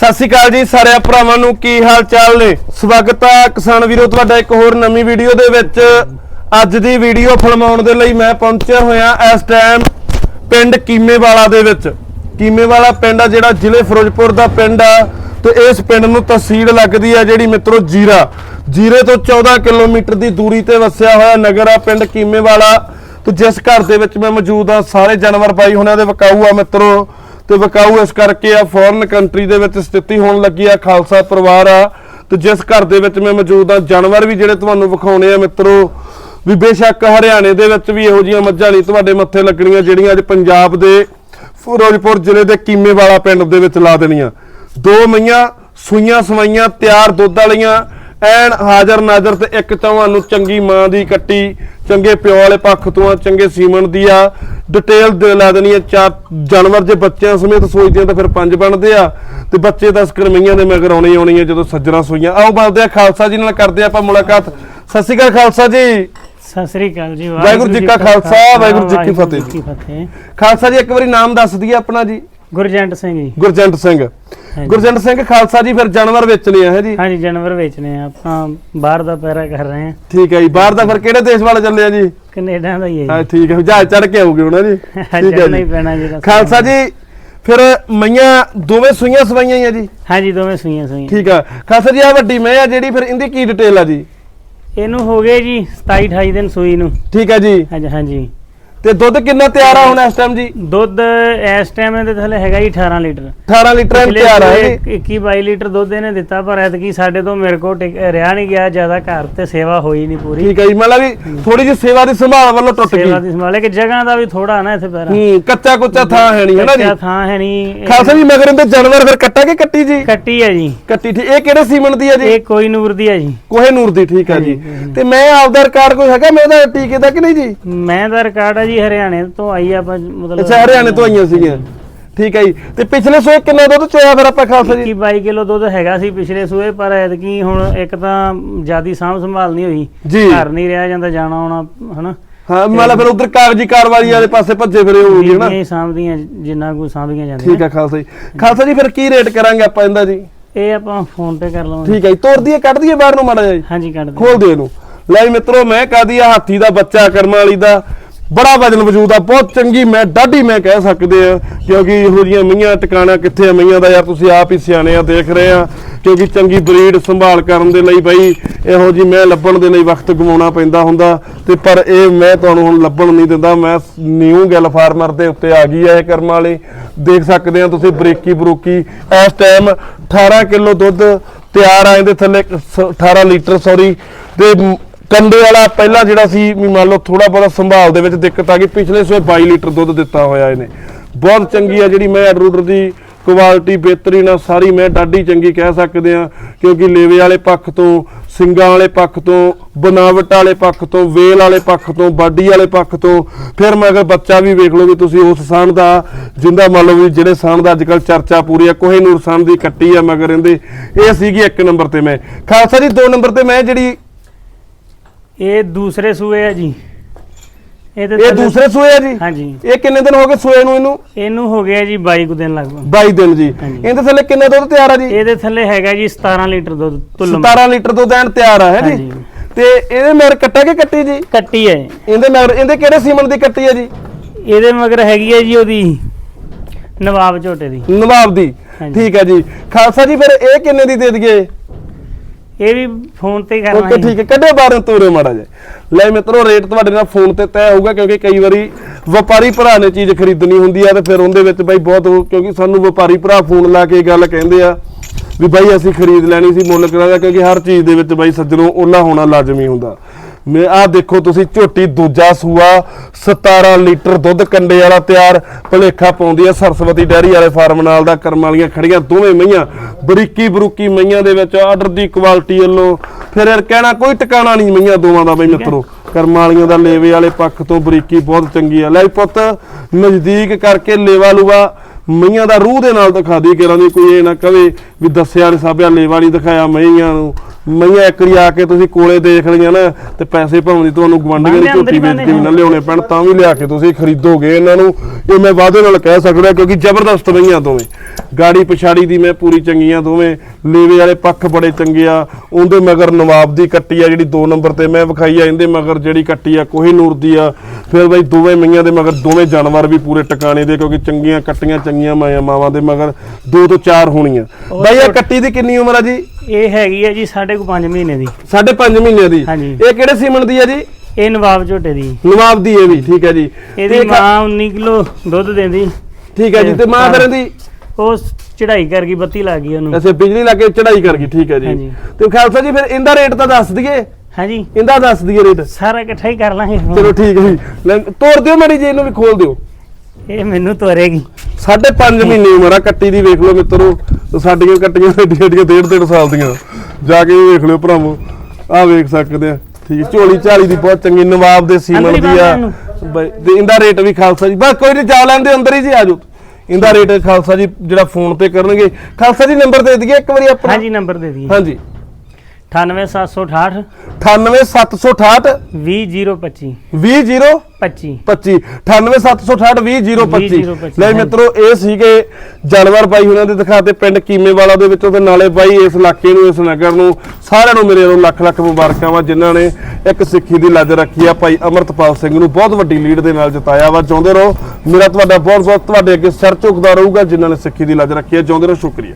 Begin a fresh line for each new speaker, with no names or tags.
ਸਤਿ ਸ਼੍ਰੀ ਅਕਾਲ ਜੀ ਸਾਰੇ ਭਰਾਵਾਂ ਨੂੰ, ਕੀ ਹਾਲ ਚਾਲ ਨੇ? ਸਵਾਗਤ ਹੈ ਕਿਸਾਨ ਵੀਰੋ, ਤੁਹਾਡਾ ਇੱਕ ਹੋਰ ਨਵੀਂ ਵੀਡੀਓ ਦੇ ਵਿੱਚ। ਅੱਜ ਦੀ ਵੀਡੀਓ ਫਿਲਮਾਉਣ ਦੇ ਲਈ ਮੈਂ ਪਹੁੰਚਿਆ ਹੋਇਆ ਇਸ ਟਾਈਮ ਪਿੰਡ ਕੀਮੇਵਾਲਾ ਦੇ ਵਿੱਚ। ਕੀਮੇਵਾਲਾ ਪਿੰਡ ਆ ਜਿਹੜਾ ਜ਼ਿਲ੍ਹੇ ਫਿਰੋਜ਼ਪੁਰ ਦਾ ਪਿੰਡ ਆ ਤੇ ਇਸ ਪਿੰਡ ਨੂੰ ਤਹਿਸੀਲ ਲੱਗਦੀ ਆ ਜਿਹੜੀ ਮਿੱਤਰੋ ਜੀਰਾ। ਜੀਰੇ ਤੋਂ 14 ਕਿਲੋਮੀਟਰ ਦੀ ਦੂਰੀ ਤੇ ਵਸਿਆ ਹੋਇਆ ਨਗਰ ਆ ਪਿੰਡ ਕੀਮੇਵਾਲਾ। ਤੇ ਜਿਸ ਘਰ ਦੇ ਵਿੱਚ ਮੈਂ ਮੌਜੂਦ ਆ, ਸਾਰੇ ਜਾਨਵਰ ਬਾਈ ਹੁਣਾਂ ਦੇ ਵਕਾਊ ਆ ਮਿੱਤਰੋ। ਤੇ ਵਿਕਾਊ ਇਸ ਕਰਕੇ ਆ ਫੋਰਨ ਕੰਟਰੀ ਦੇ ਵਿੱਚ ਸਥਿਤੀ ਹੋਣ ਲੱਗੀ ਆ, ਖਾਲਸਾ ਪਰਿਵਾਰ ਆ। ਤੇ ਜਿਸ ਘਰ ਦੇ ਵਿੱਚ ਮੈਂ ਮੌਜੂਦ ਆ, ਜਾਨਵਰ ਵੀ ਜਿਹੜੇ ਤੁਹਾਨੂੰ ਵਿਖਾਉਣੇ ਆ ਮਿੱਤਰੋ, ਵੀ ਬੇਸ਼ੱਕ ਹਰਿਆਣੇ ਦੇ ਵਿੱਚ ਵੀ ਇਹੋ ਜੀਆਂ ਮੱਝਾਂ ਨਹੀਂ ਤੁਹਾਡੇ ਮੱਥੇ ਲੱਗਣੀਆਂ, ਜਿਹੜੀਆਂ ਅੱਜ ਪੰਜਾਬ ਦੇ ਫਿਰੋਜ਼ਪੁਰ ਜ਼ਿਲ੍ਹੇ ਦੇ ਕੀਮੇਵਾਲਾ ਪਿੰਡ ਦੇ ਵਿੱਚ ਲਾ ਦੇਣੀਆਂ। ਦੋ ਮਈਆਂ, ਸੂਈਆਂ ਸਵਾਈਆਂ, ਤਿਆਰ ਦੁੱਧ ਵਾਲੀਆਂ, ਐਨ ਹਾਜ਼ਰ ਨਾਜ਼ਰ ਤੇ ਇੱਕ ਤੁਹਾਨੂੰ ਚੰਗੀ ਮਾਂ ਦੀ ਕੱਟੀ ਚੰਗੇ ਪਿਓ ਵਾਲੇ ਪੱਖ ਤੋਂ ਆ ਚੰਗੇ ਸੀਮਨ ਦੀ ਆ। ਡਿਟੇਲ ਦੇ ਲਾ ਦੇਣੀ ਆ ਚਾਰ ਜਾਨਵਰ ਜੇ ਬੱਚਿਆਂ ਸਮੇਤ ਸੋਚਦੇ ਆ ਤਾਂ ਫਿਰ ਪੰਜ ਬਣਦੇ ਆ। ਤੇ ਬੱਚੇ 10 ਕਰਮਈਆਂ ਦੇ ਮਗਰ ਆਉਣੀ ਆਉਣੀ ਆ ਜਦੋਂ ਸੱਜਣਾ ਸੋਈਆਂ। ਆਓ ਬਣਦੇ ਆ ਖਾਲਸਾ ਜੀ ਨਾਲ ਕਰਦੇ ਆ ਆਪਾਂ ਮੁਲਾਕਾਤ। ਸਤਿ ਸ਼੍ਰੀ ਅਕਾਲ ਖਾਲਸਾ ਜੀ।
ਸਤਿ ਸ੍ਰੀ ਅਕਾਲ ਜੀ
ਵਾਹਿਗੁਰੂ ਜੀ ਕਾ ਖਾਲਸਾ, ਵਾਹਿਗੁਰੂ ਜੀ ਕੀ ਫਤਿਹ।
ਜੀ ਕੀ ਫਤਿਹ।
ਖਾਲਸਾ ਜੀ ਇੱਕ ਵਾਰੀ ਨਾਮ ਦੱਸ ਦਈਏ ਆਪਣਾ ਜੀ।
ਗੁਰਜੰਟ ਸਿੰਘ ਜੀ।
ਗੁਰਜੰਟ ਸਿੰਘ। ਗੁਰਜੰਟ ਸਿੰਘ ਖਾਲਸਾ ਜੀ ਫਿਰ ਜਾਨਵਰ ਵੇਚਣੇ ਆ ਹੈ ਜੀ?
ਹਾਂਜੀ ਜਾਨਵਰ ਵੇਚਨੇ ਆ। ਆਪਾਂ ਬਾਹਰ ਦਾ ਪੈਰਾ ਕਰ ਰਹੇ ਆ।
ਠੀਕ ਹੈ ਜੀ। ਬਾਹਰ ਦਾ ਫਿਰ ਕਿਹੜੇ ਦੇਸ਼ ਵਾਲੇ ਚੱਲੇ ਆ ਜੀ?
ਕੈਨੇਡਾ ਦਾ ਹੀ ਹੈ
ਹਾਂ ਠੀਕ ਹੈ। ਜਹਾਜ਼ ਚੜ ਕੇ ਆਉਗੇ ਉਹਨਾਂ ਜੀ? ਠੀਕ ਹੈ
ਜਾਣਾ ਹੀ
ਜੀ।
ਪੈਣਾ ਜੀ
ਖਾਲਸਾ ਜੀ ਫਿਰ ਮਈਆਂ ਦੋਵੇਂ ਸੂਈਆਂ ਸਵਾਈਆਂ ਹੀ ਆ ਜੀ?
ਹਾਂਜੀ ਦੋਵੇਂ ਸੂਈਆਂ ਸੂਈਆਂ
ਠੀਕ ਆ। ਖਾਲਸਾ ਜੀ ਆ ਵੱਡੀ ਮੈਂ ਆ ਜਿਹੜੀ ਫਿਰ ਇਹਦੀ ਕੀ ਡਿਟੇਲ ਆ ਜੀ?
ਇਹਨੂੰ ਹੋ ਗਏ ਜੀ 27 28 ਦਿਨ ਸੂਈ ਨੂੰ।
ਠੀਕ ਹੈ ਜੀ।
ਹਾਂਜੀ ਹਾਂਜੀ।
ਤੇ ਦੁੱਧ ਕਿੰਨਾ ਤਿਆਰ ਆ ਹੁਣ ਇਸ ਟਾਈਮ ਜੀ?
ਦੁੱਧ ਇਸ ਟਾਈਮ ਇਹਦੇ ਥੱਲੇ ਹੈਗਾ ਜੀ 18 ਲੀਟਰ।
18 ਲੀਟਰ ਤਿਆਰ ਆ
ਸੂਏ
ਜੀ
21 22 ਲੀਟਰ ਦੁੱਧ ਇਹਨੇ ਦਿੱਤਾ ਪਰ ਐਤਕੀ ਸਾਡੇ ਤੋਂ ਮੇਰੇ ਟਿਕ- ਰਿਹਾ ਨਹੀਂ ਗਿਆ ਜ਼ਿਆਦਾ ਘਰ ਤੇ ਸੇਵਾ ਹੋਈ ਨਹੀਂ ਪੂਰੀ।
ਠੀਕ ਹੈ ਜੀ ਮਤਲਬ ਵੀ ਥੋੜੀ ਜਿਹੀ ਸੇਵਾ ਦੀ ਸੰਭਾਲ ਵੱਲੋਂ ਟੁੱਟ ਗਈ।
ਸੇਵਾ ਦੀ ਸੰਭਾਲੇ ਕਿ ਜਗ੍ਹਾ ਦਾ ਵੀ ਥੋੜਾ ਨਾ ਇੱਥੇ ਪੈਰਾ।
ਹੂੰ ਕੱਚਾ ਕੁੱਚਾ ਥਾਂ ਹੈ ਨਹੀਂ ਹੈ ਨਾ ਜੀ?
ਕੱਚਾ ਥਾਂ ਹੈ ਨਹੀਂ
ਖਾਲਸਾ ਜੀ ਮਗਰ ਇਹਦੇ ਜਾਨਵਰ ਫਿਰ ਕੱਟਾ ਕਿ ਕੱਟੀ ਜੀ?
ਕੱਟੀ ਹੈ ਜੀ।
ਕੱਟੀ ਠੀਕ ਇਹ ਕਿਹੜੇ ਸੀਮਨ ਦੀ ਆ ਜੀ?
ਇਹ ਕੋਈ ਨੂਰ ਦੀ ਹੈ ਜੀ।
ਕੋਹੇ ਨੂਰ ਦੀ ਠੀਕ ਆ ਜੀ। ਤੇ ਮੈਂ ਆਪਦਾ ਰਿਕਾਰਡ ਕੋਈ ਹੈਗਾ ਮੈਂ ਉਹਦਾ ਟੀਕੇ ਦਾ ਕਿ ਨਹੀਂ ਜੀ?
ਮੈਂ ਦਾ ਰਿਕਾਰਡ ਹੈ ਜੀ ਹਰਿਆਣੇ ਤੋਂ ਆਈ ਆਪਾਂ ਮਤਲਬ
ਅੱਛਾ ਹਰਿਆਣੇ ਤੋਂ ਆਈਆਂ ਸੀਗੀਆਂ। ਠੀਕ ਹੈ ਜੀ। ਤੇ ਪਿਛਲੇ ਸੋਏ ਕਿੰਨਾ ਦੁੱਧ ਚੋਇਆ ਫਿਰ ਆਪਾਂ ਖਾਲਸਾ ਜੀ?
21 22 ਕਿਲੋ ਦੁੱਧ ਹੈਗਾ ਸੀ ਪਿਛਲੇ ਸੂਏ ਪਰ ਐਤਕੀ ਹੁਣ ਇੱਕ ਤਾਂ ਜਿਆਦੀ ਸਾਂਭ ਸੰਭਾਲ ਨਹੀਂ ਹੋਈ।
ਜੀ।
ਘਰ ਨਹੀਂ ਰਿਹਾ ਜਾਂਦਾ ਜਾਣਾ ਆਉਣਾ ਹਨਾ?
ਹਾਂ ਮਤਲਬ ਫਿਰ ਉਧਰ ਕਾਗਜ਼ੀ ਕਾਰਵਾਈ ਵਾਲੇ ਪਾਸੇ ਭੱਜੇ ਫਿਰੇ ਹੋਊਗੀ ਨਾ
ਬੀਬੀਆਂ ਹੀ ਸਾਂਭਦੀਆਂ ਜਿੰਨਾ ਕੋਈ ਸਾਂਭੀਆਂ
ਠੀਕ
ਜਾਂਦੀਆਂ
ਹੈ ਖਾਲਸਾ ਜੀ। ਖਾਲਸਾ ਜੀ ਫਿਰ ਕੀ ਰੇਟ ਕਰਾਂਗੇ ਆਪਾਂ ਇਹਦਾ ਜੀ?
ਇਹ ਆਪਾਂ ਫੋਨ ਤੇ ਕਰ ਲਵਾਂਗੇ।
ਠੀਕ ਹੈ ਜੀ ਤੋੜ ਦਈਏ ਕੱਢ ਦਈਏ ਬਾਹਰ ਨੂੰ ਮਾੜਾ ਜਿਹਾ ਜੀ?
ਹਾਂਜੀ ਕੱਢ ਦੇ
ਖੋਲ ਦੇ ਇਹਨੂੰ। ਲੈ ਮਿੱਤਰੋ ਮੈਂ ਕਹਦੀ ਆ ਹਾਥੀ ਦਾ ਬੱਚਾ ਕਰਮ ਵਾਲੀ ਦਾ। ਬੜਾ ਵਜਨ ਵਜੂਦ ਆ, ਬਹੁਤ ਚੰਗੀ ਮੈਂ, ਡਾਢੀ ਮੈਂ ਕਹਿ ਸਕਦੇ ਆ, ਕਿਉਂਕਿ ਇਹੋ ਜੀਆਂ ਮਈਆਂ ਟਿਕਾਣਾ ਕਿੱਥੇ ਆ? ਮਈਆਂ ਦਾ ਯਾਰ ਤੁਸੀਂ ਆਪ ਹੀ ਸਿਆਣੇ ਆ ਦੇਖ ਰਹੇ ਆ, ਕਿਉਂਕਿ ਚੰਗੀ ਬਰੀਡ ਸੰਭਾਲ ਕਰਨ ਦੇ ਲਈ ਬਈ, ਇਹੋ ਜੀ ਮੈਂ ਲੱਭਣ ਦੇ ਲਈ ਵਕਤ ਗਵਾਉਣਾ ਪੈਂਦਾ ਹੁੰਦਾ, ਤੇ ਪਰ ਇਹ ਮੈਂ ਤੁਹਾਨੂੰ ਹੁਣ ਲੱਭਣ ਨਹੀਂ ਦਿੰਦਾ, ਮੈਂ ਨਿਊ ਗੱਲ ਫਾਰਮਰ ਦੇ ਉੱਤੇ ਆ ਗਈ ਆ ਇਹ ਕਰਮ ਵਾਲੀ। ਦੇਖ ਸਕਦੇ ਆ ਤੁਸੀਂ ਬਰੇਕੀ ਬਰੂਕੀ, ਇਸ ਟਾਈਮ 18 ਕਿਲੋ ਦੁੱਧ ਤਿਆਰ ਆ, ਇਹਦੇ ਥੱਲੇ ਸ- 18 ਲੀਟਰ ਸੌਰੀ ਤੇ ਕੰਡੇ ਵਾਲਾ ਪਹਿਲਾਂ ਜਿਹੜਾ ਸੀ, ਵੀ ਮੰਨ ਲਓ ਥੋੜਾ ਬਹੁਤਾ ਸੰਭਾਲ ਦੇ ਵਿੱਚ ਦਿੱਕਤ ਆ ਗਈ, ਪਿਛਲੇ ਸੋਏ 22 ਲੀਟਰ ਦੁੱਧ ਦਿੱਤਾ ਹੋਇਆ ਇਹਨੇ। ਬਹੁਤ ਚੰਗੀ ਆ ਜਿਹੜੀ ਮੈਂ ਰੂਡਰ ਦੀ ਕੁਆਲਿਟੀ ਬਿਹਤਰੀਨ ਆ, ਸਾਰੀ ਮੈਂ ਡਾਢੀ ਚੰਗੀ ਕਹਿ ਸਕਦੇ ਆ, ਕਿਉਂਕਿ ਲੇਵੇ ਵਾਲੇ ਪੱਖ ਤੋਂ, ਸਿੰਗਾਂ ਵਾਲੇ ਪੱਖ ਤੋਂ, ਬਨਾਵਟ ਵਾਲੇ ਪੱਖ ਤੋਂ, ਵੇਲ ਵਾਲੇ ਪੱਖ ਤੋਂ, ਬਾਡੀ ਵਾਲੇ ਪੱਖ ਤੋਂ, ਫਿਰ ਮੈਂ ਅਗਰ ਬੱਚਾ ਵੀ ਵੇਖ ਲਓ ਵੀ ਤੁਸੀਂ ਉਸ ਸਾਨ ਦਾ, ਜਿੰਦਾ ਮੰਨ ਲਓ ਵੀ ਜਿਹੜੇ ਸਾਨ ਦਾ ਅੱਜਕੱਲ ਚਰਚਾ ਪੂਰੀ ਆ, ਕੋਹੇ ਨੂਰ ਸਾਨ ਦੀ ਕੱਟੀ ਆ ਮਗਰ ਇਹਦੇ, ਇਹ ਸੀਗੀ ਇੱਕ ਨੰਬਰ ਤੇ ਮੈਂ। ਖਾਲਸਾ ਜੀ, ਦੋ ਨੰਬਰ ਤੇ ਮੈਂ ਜਿਹੜੀ
ਇਹ ਦੂਸਰੇ ਸੂਏ ਹੈ ਜੀ।
ਇਹ
ਥੱਲੇ-
ਦੂਸਰੇ ਸੂਏ ਆ ਜੀ?
ਹਾਂਜੀ।
ਇਹ ਕਿੰਨੇ ਦਿਨ ਹੋ ਗਏ ਸੂਏ ਨੂੰ ਇਹਨੂੰ?
ਇਹਨੂੰ ਹੋ ਗਿਆ ਜੀ 22 ਕੁ ਦਿਨ ਲਗਭਗ।
22 ਦਿਨ ਜੀ।
ਹਾਂਜੀ।
ਇਹਦੇ ਥੱਲੇ ਕਿੰਨੇ ਦੁੱਧ ਤਿਆਰ ਆ ਜੀ?
ਇਹਦੇ ਥੱਲੇ ਹੈਗਾ ਜੀ 17 ਲੀਟਰ ਦੁੱਧ ਤੁਲਮ।
17 ਲੀਟਰ ਦੁੱਧ ਐਨ ਤਿਆਰ ਆ ਹੈ ਜੀ?
ਹਾਂਜੀ।
ਤੇ ਇਹਦੇ ਮਗਰ ਕੱਟਾ ਕਿ ਕੱਟੀ ਜੀ?
ਕੱਟੀ ਹੈ।
ਇਹਦੇ ਮਗਰ ਇਹਦੇ ਕਿਹੜੇ ਸੀਮਨ ਦੀ ਕੱਟੀ ਆ ਜੀ?
ਇਹਦੇ ਮਗਰ ਹੈਗੀ ਹੈ ਜੀ ਉਹਦੀ ਨਵਾਬ ਝੋਟੇ ਦੀ।
ਨਵਾਬ ਦੀ।
ਹਾਂਜੀ।
ਠੀਕ ਹੈ ਜੀ। ਖਾਲਸਾ ਜੀ ਫਿਰ ਇਹ ਕਿੰਨੇ ਦੀ ਦੇ ਦਈਏ?
ਇਹ ਵੀ ਫੋਨ ਤੇ ਕਰਨਾ
ਓਕੇ ਠੀਕ ਹੈ ਕੱਢੇ ਬਾਹਰ ਤੋਰੇ ਮਾੜਾ ਜੇ ਲੈ ਮਿੱਤਰੋ ਰੇਟ ਤੁਹਾਡੇ ਨਾਲ ਫੋਨ ਤੇ ਤੈਅ ਹੋਊਗਾ ਕਿਉਂਕਿ ਕਈ ਵਾਰੀ ਵਪਾਰੀ ਭਰਾ ਨੇ ਚੀਜ਼ ਖਰੀਦਣੀ ਹੁੰਦੀ ਆ ਤੇ ਫਿਰ ਉਹਦੇ ਵਿੱਚ ਬਾਈ ਬਹੁਤ ਕਿਉਂਕਿ ਸਾਨੂੰ ਵਪਾਰੀ ਭਰਾ ਫੋਨ ਲਾ ਕੇ ਗੱਲ ਕਹਿੰਦੇ ਆ ਵੀ ਬਾਈ ਅਸੀਂ ਖਰੀਦ ਲੈਣੀ ਸੀ ਮੁੱਲ ਕਰਾਂਗਾ ਕਿਉਂਕਿ ਹਰ ਚੀਜ਼ ਦੇ ਵਿੱਚ ਬਾਈ ਸੱਜਣੋਂ ਉਹਨਾਂ ਹੋਣਾ ਲਾਜ਼ਮੀ ਹੁੰਦਾ। ਮੈਂ ਆਹ ਦੇਖੋ ਤੁਸੀਂ ਝੋਟੀ ਦੂਜਾ ਸੂਆ 17 ਲੀਟਰ ਦੁੱਧ ਕੰਡੇ ਵਾਲਾ ਤਿਆਰ ਭਲੇਖਾ ਪਾਉਂਦੀ ਆ ਸਰਸਵਤੀ ਡੈਰੀ ਵਾਲੇ ਫਾਰਮ ਨਾਲ ਦਾ ਕਰਮ ਵਾਲੀਆਂ ਖੜੀਆਂ ਦੋਵੇਂ ਮਈਆਂ ਬਰੀਕੀ ਬਰੂਕੀ ਮਈਆਂ ਦੇ ਵਿੱਚ ਆਰਡਰ ਦੀ ਕੁਆਲਿਟੀ ਵੱਲੋਂ ਫਿਰ ਯਾਰ ਕਹਿਣਾ ਕੋਈ ਟਿਕਾਣਾ ਨਹੀਂ ਮਈਆਂ ਦੋਵਾਂ ਦਾ ਬਈ ਮਿੱਤਰੋ। ਕਰਮ ਵਾਲੀਆਂ ਦਾ ਲੇਵੇ ਵਾਲੇ ਪੱਖ ਤੋਂ ਬਰੀਕੀ ਬਹੁਤ ਚੰਗੀ ਆ। ਲੈ ਪੁੱਤ ਨਜ਼ਦੀਕ ਕਰਕੇ ਲੇਵਾ ਲੂਵਾ ਮਈਆਂ ਦਾ ਰੂਹ ਦੇ ਨਾਲ ਦਿਖਾ ਦੀ ਕਿਰਾਂ ਦੀ ਕੋਈ ਇਹ ਨਾ ਕਵੇ ਵੀ ਦੱਸਿਆ ਨੀ ਸਾਬਿਆ ਲੇਵਾ ਨਹੀਂ ਦਿਖਾਇਆ ਮਈਆਂ ਨੂੰ। ਮਈਆਂ ਇੱਕ ਵਾਰੀ ਆ ਕੇ ਤੁਸੀਂ ਕੋਲੇ ਦੇਖ ਲਈਆਂ ਨਾ ਤੇ ਪੈਸੇ ਭਾਵੇਂ ਦੀ ਤੁਹਾਨੂੰ ਗਵਾਂਢੀਆਂ ਦੀ ਝੋਟੀ
ਹੀ
ਵੇਚ ਕੇ ਵੀ ਨਾ ਲਿਆਉਣੇ ਪੈਣ ਤਾਂ ਵੀ ਲਿਆ ਕੇ ਤੁਸੀਂ ਖਰੀਦੋਗੇ ਇਹਨਾਂ ਨੂੰ। ਇਹ ਮੈਂ ਵਾਅਦੇ ਨਾਲ ਕਹਿ ਸਕਦਾ ਕਿਉਂਕਿ ਜ਼ਬਰਦਸਤ ਮਈਆਂ ਦੋਵੇਂ। ਗਾੜੀ ਪਛਾੜੀ ਦੀ ਮੈਂ ਪੂਰੀ ਚੰਗੀਆਂ ਦੋਵੇਂ। ਲੇਵੇ ਵਾਲੇ ਪੱਖ ਬੜੇ ਚੰਗੇ ਆ। ਉਹਦੇ ਮਗਰ ਨਵਾਬ ਦੀ ਕੱਟੀ ਆ ਜਿਹੜੀ 2 ਨੰਬਰ ਤੇ ਮੈਂ ਵਿਖਾਈ ਆ ਇਹਦੇ ਮਗਰ ਜਿਹੜੀ ਕੱਟੀ ਆ ਕੋਹੀ ਨੂਰ ਦੀ ਆ। ਫਿਰ ਬਈ ਦੋਵੇਂ ਮਈਆਂ ਦੇ ਮਗਰ ਦੋਵੇਂ ਜਾਨਵਰ ਵੀ ਪੂਰੇ ਟਿਕਾਣੇ ਦੇ ਕਿਉਂਕਿ ਚੰਗੀਆਂ ਕੱਟੀਆਂ ਚੰਗੀਆਂ ਮਾਇਆ ਮਾਵਾਂ ਦੇ ਮਗਰ ਦੋ ਤੋਂ ਚਾਰ ਹੋਣੀਆਂ। ਬਈ ਇਹ ਕੱਟੀ ਦੀ ਕਿੰਨੀ ਉਮਰ ਆ ਜੀ?
ਇਹ ਹੈਗੀ ਹੈ ਜੀ ਸਾਢੇ ਕੁ ਪੰਜ ਮਹੀਨੇ ਦੀ।
ਸਾਢੇ ਪੰਜ ਮਹੀਨੇ ਦੀ।
ਹਾਂਜੀ।
ਇਹ ਕਿਹੜੇ ਸੀਮਨ ਦੀ ਆ ਜੀ?
ਇਹ ਨਵਾਬ ਝੋਟੇ ਦੀ।
ਨਵਾਬ ਦੀ ਇਹ ਵੀ ਠੀਕ ਹੈ ਜੀ।
ਇਹਦੀ ਮਾਂ 19 ਕਿਲੋ ਦੁੱਧ ਦਿੰਦੀ।
ਠੀਕ ਹੈ ਜੀ ਤੇ ਮਾਂ
ਹਾਂ।
ਫਿਰ ਇਹਦੀ?
ਉਹ ਚੜਾਈ ਕਰ ਗਈ ਬੱਤੀ ਲੱਗ ਗਈ ਉਹਨੂੰ।
ਅੱਛਾ ਬਿਜਲੀ ਲਾ ਕੇ ਚੜਾਈ ਕਰ ਗਈ ਠੀਕ ਹੈ ਜੀ।
ਹਾਂਜੀ।
ਤੇ ਖਾਲਸਾ ਜੀ ਫਿਰ ਇਹਦਾ ਰੇਟ ਤਾਂ ਦੱਸ ਦਈਏ?
ਹਾਂਜੀ।
ਇਹਦਾ ਦੱਸ ਦਈਏ ਰੇਟ।
ਸਾਰਾ ਇਕੱਠਾ ਹੀ ਕਰ ਲਾਂਗੇ
ਚਲੋ ਠੀਕ ਹੈ ਜੀ। ਲੈ, ਤੋੜ ਦਿਓ ਮੜੀ ਜੀ ਇਹਨੂੰ ਵੀ ਖੋਲ ਦਿਓ।
ਇਹ ਮੈਨੂੰ ਤੋਰੇਗੀ।
ਸਾਢੇ ਪੰਜ ਮਹੀਨੇ ਉਮਰ ਆ ਕੱਟੀ ਦੀ ਵੇਖ ਲਓ ਮਿੱਤਰੋ। ਸਾਡੀਆਂ ਕੱਟੀਆਂ ਏਡੀਆਂ ਏਡੀਆਂ ਡੇਢ ਡੇਢ ਸਾਲ ਦੀਆਂ। ਜਾ ਕੇ ਵੇਖ ਲਿਓ ਭਰਾਵੋ। ਆਹ ਵੇਖ ਸਕਦੇ ਆ। ਠੀਕ ਹੈ, ਝੋਲੀ ਝਾਲੀ ਦੀ ਬਹੁਤ ਚੰਗੀ ਨਵਾਬ ਦੇ ਸੀਮਨ ਦੀ ਆ। ਬਈ ਤੇ ਇਹਦਾ ਰੇਟ ਵੀ ਖਾਲਸਾ ਜੀ। ਬਸ ਕੋਈ ਨਹੀਂ ਜਾ ਲੈਂਦੇ ਅੰਦਰ ਹੀ ਜੀ ਆਜੋ ਇਹਦਾ ਰੇਟ ਖਾਲਸਾ ਜੀ ਜਿਹੜਾ ਫੋਨ ਤੇ ਕਰਨਗੇ। ਖਾਲਸਾ ਜੀ ਨੰਬਰ ਦੇ ਦਈਏ ਇੱਕ ਵਾਰੀ ਆਪਣਾ।
ਹਾਂਜੀ ਨੰਬਰ ਦੇ ਦਈਏ।
ਹਾਂਜੀ।
98768
98768
20025
20
25
25 98768 20025
20
ਲੈ ਮਿੱਤਰੋ ਇਹ ਸੀਗੇ ਜਾਨਵਰ ਬਾਈ ਉਹਨਾਂ ਦੇ ਦਿਖਾਤੇ ਪਿੰਡ ਕੀਮੇਵਾਲਾ ਦੇ ਵਿੱਚੋਂ ਤੇ ਨਾਲੇ ਬਾਈ ਇਸ ਇਲਾਕੇ ਨੂੰ ਇਸ ਨਗਰ ਨੂੰ ਸਾਰਿਆਂ ਨੂੰ ਮੇਰੇ ਵੱਲੋਂ ਲੱਖ ਲੱਖ ਮੁਬਾਰਕਾਂ ਵਾ ਜਿਨ੍ਹਾਂ ਨੇ ਇੱਕ ਸਿੱਖੀ ਦੀ ਲੱਜ ਰੱਖੀ ਆ ਭਾਈ ਅਮਰਤਪਾਲ ਸਿੰਘ ਨੂੰ ਬਹੁਤ ਵੱਡੀ ਲੀਡ ਦੇ ਨਾਲ ਜਿਤਾਇਆ ਵਾ। ਚਾਹੁੰਦੇ ਰਹੋ। ਮੇਰਾ ਤੁਹਾਡਾ ਬਹੁਤ ਬਹੁਤ ਤੁਹਾਡੇ ਅੱਗੇ ਸਿਰ ਝੁਕਦਾ ਰਹੂਗਾ ਜਿਨ੍ਹਾਂ ਨੇ ਸਿੱਖੀ ਦੀ ਲੱਜ ਰੱਖੀ ਆ। ਚਾਹੁੰਦੇ ਰਹੋ ਸ਼ੁਕਰੀਆ।